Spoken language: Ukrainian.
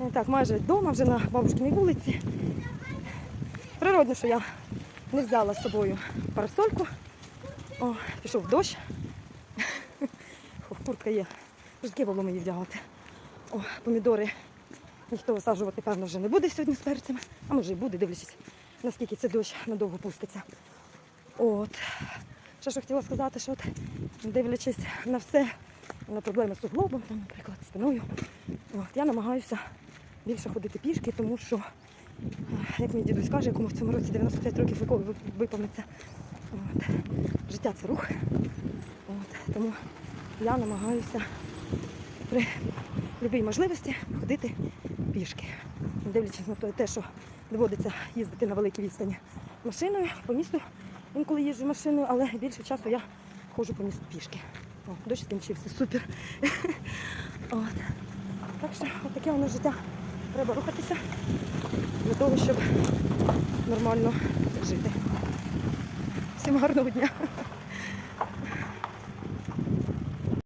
Е, Так, майже вдома, вже на бабушкиній вулиці. Природно, що я не взяла з собою парасольку. О, пішов дощ. О, Куртка є. Вже було мені вдягати. О, помідори ніхто висаджувати, певно, вже не буде сьогодні з перцями. А може і буде, дивлячись, наскільки це дощ надовго пуститься. От. Ще що хотіла сказати, що от, дивлячись на все, на проблеми з суглобом, там, наприклад, спиною, от, я намагаюся більше ходити пішки, тому що, е, як мій дідусь каже, якому в цьому році 95 років виповниться, от, життя це рух. От, тому я намагаюся при будь-якій можливості ходити пішки. Дивлячись на те- що доводиться їздити на великій відстані машиною по місту. Інколи їжджу машиною, але більше часу я ходжу по місту пішки. Дощ скінчився, супер. От. Так що от таке воно життя. Треба рухатися для того, щоб нормально жити. Всім гарного дня!